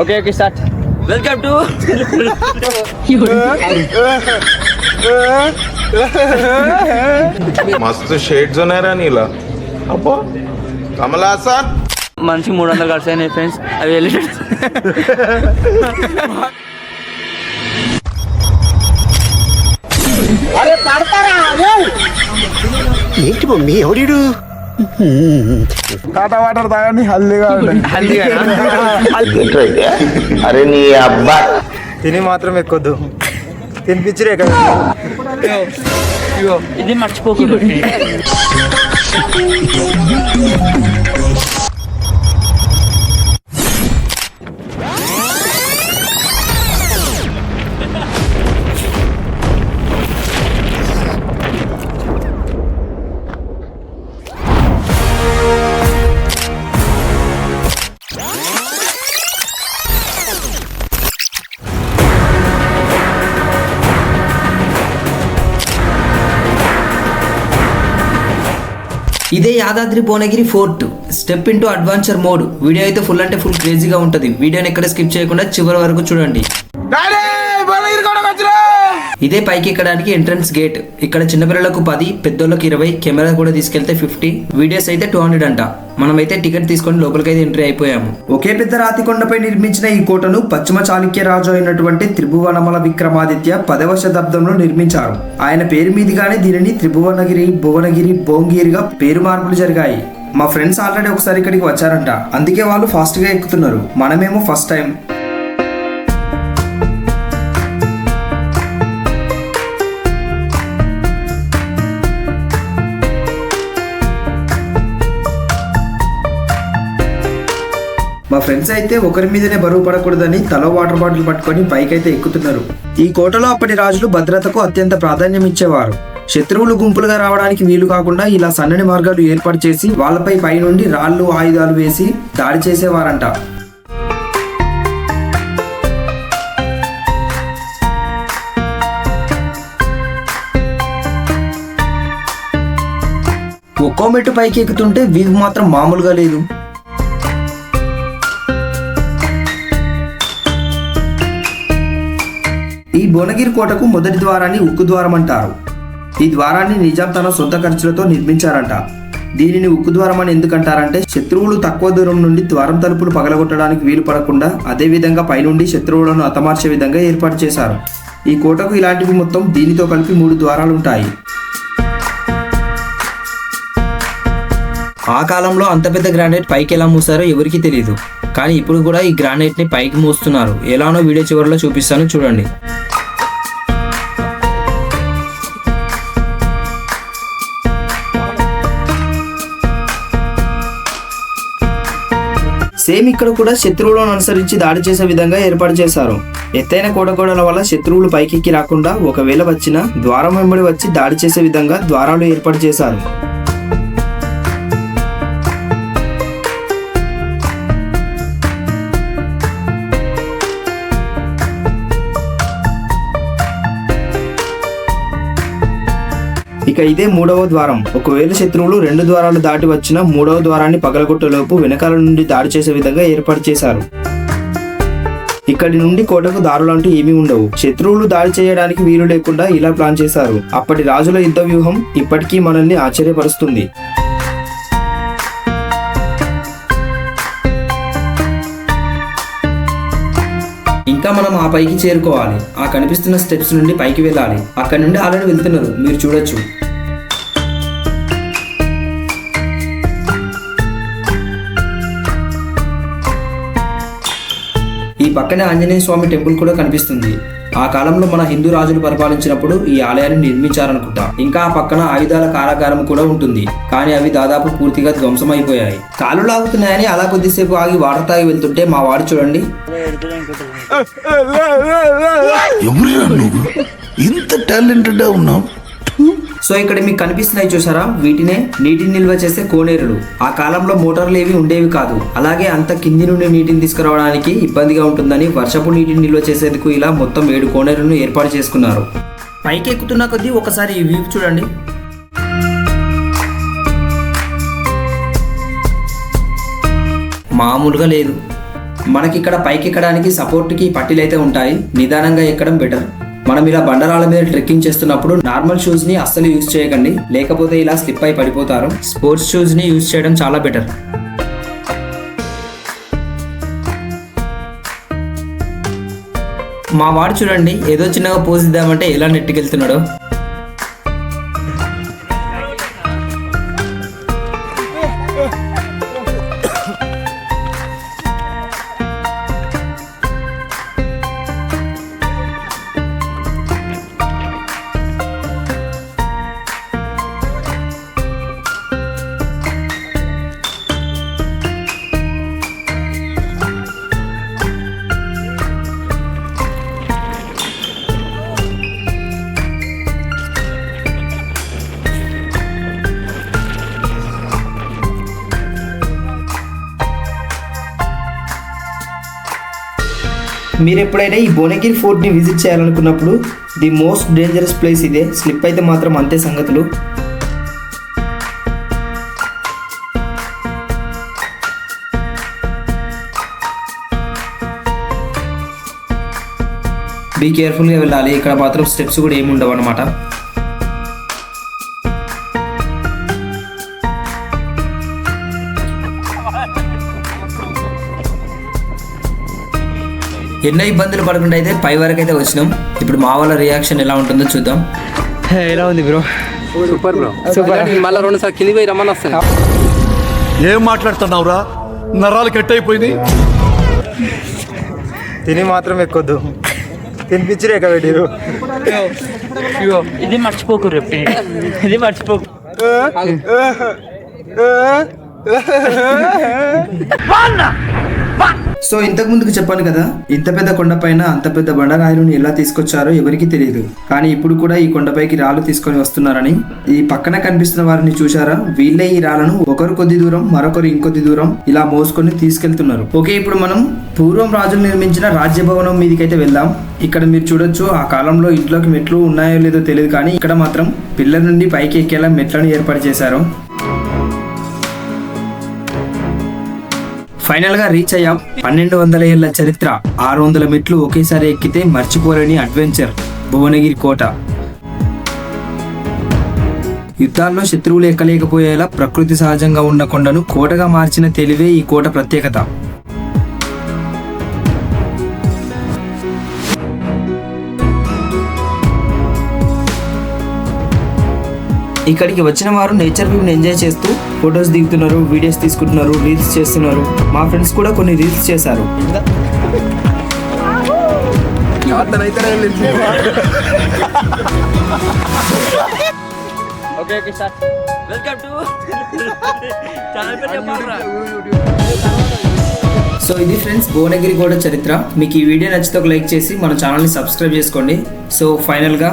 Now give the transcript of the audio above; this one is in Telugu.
Okay okay start welcome to మస్తు షేడ్స్ ఉన్నాయరా నీలా. అబ్బో కమలా సార్. మనిషి మూడు వందలు ఖర్చు అయినాయి ఫ్రెండ్స్ అవి వెళ్ళి ఏంటి మమ్మీ ఎవడు టాటా వాటర్ తాగండి హల్దీగా అరే నీ అబ్బా. తిని మాత్రం ఎక్కొద్దు. తినిపించరే కదా ఇది మర్చిపోకూడదు. ఇదే Yadadri Bhuvanagiri fort. Step into adventure mode. Video అయితే ఫుల్ అంటే ఫుల్ క్రేజీగా ఉంటుంది. వీడియోని ఎక్కడ స్కిప్ చేయకుండా చివరి వరకు చూడండి. ఇదే పైకి ఎక్కడానికి ఎంట్రన్స్ గేట్. ఇక్కడ చిన్నపిల్లలకు పది పెద్దోళ్ళకి ఇరవై కెమెరా కూడా తీసుకెళ్తే ఫిఫ్టీ వీడియోస్ అయితే టూ హండ్రెడ్ అంట. మనమైతే టికెట్ తీసుకొని లోపలికి అయితే ఎంట్రీ అయిపోయాము. ఒకే పెద్ద రాతి కొండపై నిర్మించిన ఈ కోటను పశ్చిమ చాళుక్య రాజు అయినటువంటి త్రిభువనమల విక్రమాదిత్య పదవ శతాబ్దంలో నిర్మించారు. ఆయన పేరు మీదుగానే దీనిని త్రిభువనగిరి భువనగిరి భోంగిరిగా పేరు మార్పులు జరిగాయి. మా ఫ్రెండ్స్ ఆల్రెడీ ఒకసారి ఇక్కడికి వచ్చారంట. అందుకే వాళ్ళు ఫాస్ట్గా ఎక్కుతున్నారు. మనమేమో ఫస్ట్ టైం. ఫ్రెండ్స్ అయితే ఒకరి మీదనే బరువు పడకూడదని తల వాటర్ బాటిల్ పట్టుకొని పైకైతే ఎక్కుతున్నారు. ఈ కోటలో అప్పటి రాజులు భద్రతకు అత్యంత ప్రాధాన్యం ఇచ్చేవారు. శత్రువులు గుంపులుగా రావడానికి వీలు కాకుండా ఇలా సన్నని మార్గాలు ఏర్పాటు చేసి వాళ్ళపై పైనుండి రాళ్ళు ఆయుధాలు వేసి దాడి చేసేవారంట. ఒక్కో మెట్టు పైకి ఎక్కుతుంటే వీవ్ మాత్రం మామూలుగా లేదు. భువనగిరి కోటకు మొదటి ద్వారాన్ని ఉక్కు ద్వారం అంటారు. ఈ ద్వారాన్ని నిజాం తన సొంత ఖర్చులతో నిర్మించారంట. దీనిని ఉక్కు ద్వారం అని ఎందుకంటారంటే శత్రువులు తక్కువ దూరం నుండి ద్వారం తలుపులు పగలగొట్టడానికి వీలు పడకుండా అదే విధంగా పైనుండి శత్రువులను హతమార్చే విధంగా ఏర్పాటు చేశారు. ఈ కోటకు ఇలాంటివి మొత్తం దీనితో కలిపి మూడు ద్వారాలు ఉంటాయి ఆ కాలంలో అంత పెద్ద గ్రానైట్ పైకి ఎలా మూసారో ఎవరికీ తెలియదు కానీ ఇప్పుడు కూడా ఈ గ్రానైట్ని పైకి మూస్తున్నారు. ఎలానో వీడియో చివరిలో చూపిస్తాను చూడండి. సేమ్ ఇక్కడ కూడా శత్రువులను అనుసరించి దాడి చేసే విధంగా ఏర్పాటు చేశారు. ఎత్తైన కోటగోడల వల్ల శత్రువులు పైకెక్కి రాకుండా ఒకవేళ వచ్చిన ద్వారం వెంబడి వచ్చి దాడి చేసే విధంగా ద్వారాలు ఏర్పాటు చేశారు. ఇక ఇదే మూడవ ద్వారం. ఒకవేళ శత్రువులు రెండు ద్వారాలు దాటి వచ్చిన మూడవ ద్వారాన్ని పగలగొట్టేలోపు వెనకాల నుండి దాడి చేసే విధంగా ఏర్పాటు చేశారు. ఇక్కడి నుండి కోటకు దారులంటూ ఏమీ ఉండవు. శత్రువులు దాడి చేయడానికి వీలు లేకుండా ఇలా ప్లాన్ చేశారు. అప్పటి రాజుల యుద్ధ వ్యూహం ఇప్పటికీ మనల్ని ఆశ్చర్యపరుస్తుంది. ఇంకా మనం ఆ పైకి చేరుకోవాలి. ఆ కనిపిస్తున్న స్టెప్స్ నుండి పైకి వెళ్ళాలి. అక్కడ నుండి ఆల్రెడీ వెళ్తున్నారు. మీరు చూడొచ్చు. ఈ పక్కనే ఆంజనేయ స్వామి టెంపుల్ కూడా కనిపిస్తుంది. ఆ కాలంలో మన హిందూ రాజులు పరిపాలించినప్పుడు ఈ ఆలయాన్ని నిర్మించారనుకుంటా. ఇంకా ఆ పక్కన ఆయుధాల కారాగారం కూడా ఉంటుంది. కానీ అవి దాదాపు పూర్తిగా ధ్వంసం అయిపోయాయి కాలు లాగుతున్నాయని అలా కొద్దిసేపు ఆగి వాటర్ తాగి వెళ్తుంటే మా వాడు చూడండి. ఎంత ఇంత టాలెంటెడ్ ఉన్నావు. సో ఇక్కడ మీకు కనిపిస్తున్నాయి చూసారా? వీటినే నీటిని నిల్వ చేసే కోనేరులు. ఆ కాలంలో మోటార్లు ఏవి ఉండేవి కాదు. అలాగే అంత కింది నుండి నీటిని తీసుకురావడానికి ఇబ్బందిగా ఉంటుందని వర్షపు నీటిని నిల్వ చేసేందుకు ఇలా మొత్తం ఏడు కోనేరులను ఏర్పాటు చేసుకున్నారు. పైకి ఎక్కుతున్న కొద్దీ ఒకసారి ఈ వ్యూ చూడండి. మామూలుగా లేదు. మనకి ఇక్కడ పైకి ఎక్కడానికి సపోర్ట్కి పట్టీలు అయితే ఉంటాయి. నిదానంగా ఎక్కడం బెటర్. మనం ఇలా బండరాల మీద ట్రెక్కింగ్ చేస్తున్నప్పుడు నార్మల్ షూస్ని అస్సలు యూజ్ చేయకండి. లేకపోతే ఇలా స్లిప్ అయి పడిపోతారు. స్పోర్ట్స్ షూస్ని యూజ్ చేయడం చాలా బెటర్ మా వాడు చూడండి ఏదో చిన్నగా పోజ్ ఇద్దామంటే ఎలా నెట్టుకెళ్తున్నాడో. మీరు ఎప్పుడైనా ఈ భువనగిరి ఫోర్ట్ని విజిట్ చేయాలనుకున్నప్పుడు ది మోస్ట్ డేంజరస్ ప్లేస్ ఇదే. స్లిప్ అయితే మాత్రం అంతే సంగతులు. బీ కేర్ఫుల్గా వెళ్ళాలి. ఇక్కడ మాత్రం స్టెప్స్ కూడా ఏమి ఉండవు అనమాట ఎన్నో ఇబ్బందులు పడకుండా అయితే పై వరకు అయితే వచ్చినాం. ఇప్పుడు మా వాళ్ళ రియాక్షన్ ఎలా ఉంటుందో చూద్దాం. ఎలా ఉంది బ్రో? Super bro. సూపర్. మళ్ళీ రెండు సార్లు కింది పోయి రమ్మని వస్తాను. ఏం మాట్లాడుతున్నావురా? నరాలు కట్ అయిపోయింది తిని మాత్రం ఎక్కొద్దు. తినిపించరు ఎక్క పెట్టిరు ఇది మర్చిపోకు రేపు. ఇది మర్చిపోకు. సో ఇంతకు ముందుకు చెప్పాను కదా ఇంత పెద్ద కొండపైన అంత పెద్ద బండరాయిలను ఎలా తీసుకొచ్చారో ఎవరికి తెలియదు. కానీ ఇప్పుడు కూడా ఈ కొండపైకి రాళ్ళు తీసుకొని వస్తున్నారని ఈ పక్కన కనిపిస్తున్న వారిని చూశారా? వీళ్ళే ఈ రాళ్ళను ఒకరు కొద్ది దూరం మరొకరు ఇంకొద్ది దూరం ఇలా మోసుకొని తీసుకెళ్తున్నారు. ఓకే ఇప్పుడు మనం పూర్వం రాజులు నిర్మించిన రాజ్యభవనం మీదకైతే వెళ్దాం. ఇక్కడ మీరు చూడొచ్చు ఆ కాలంలో ఇంట్లోకి మెట్లు ఉన్నాయో లేదో తెలియదు కానీ ఇక్కడ మాత్రం పిల్లల నుండి పైకి ఎక్కేలా మెట్లను ఏర్పాటు చేశారు. ఫైనల్గా రీచ్ అయ్యాం. పన్నెండు వందల ఏళ్ళ చరిత్ర. ఆరు వందల మెట్లు ఒకేసారి ఎక్కితే మర్చిపోలేని అడ్వెంచర్ భువనగిరి కోట. యుద్ధాల్లో శత్రువులు ఎక్కలేకపోయేలా ప్రకృతి సహజంగా ఉన్న కొండను కోటగా మార్చిన తెలివే ఈ కోట ప్రత్యేకత. ఇక్కడికి వచ్చిన వారు నేచర్ వ్యూని ఎంజాయ్ చేస్తూ ఫొటోస్ దిగుతున్నారు వీడియోస్ తీసుకుంటున్నారు రీల్స్ చేస్తున్నారు. మా ఫ్రెండ్స్ కూడా కొన్ని రీల్స్ చేశారు. Okay okay sir welcome to channel పేరు చెప్పాలరా సో ఇది ఫ్రెండ్స్ భువనగిరి కోట చరిత్ర. మీకు ఈ వీడియో నచ్చితే ఒక లైక్ చేసి మన ఛానల్ని సబ్స్క్రైబ్ చేసుకోండి. సో ఫైనల్గా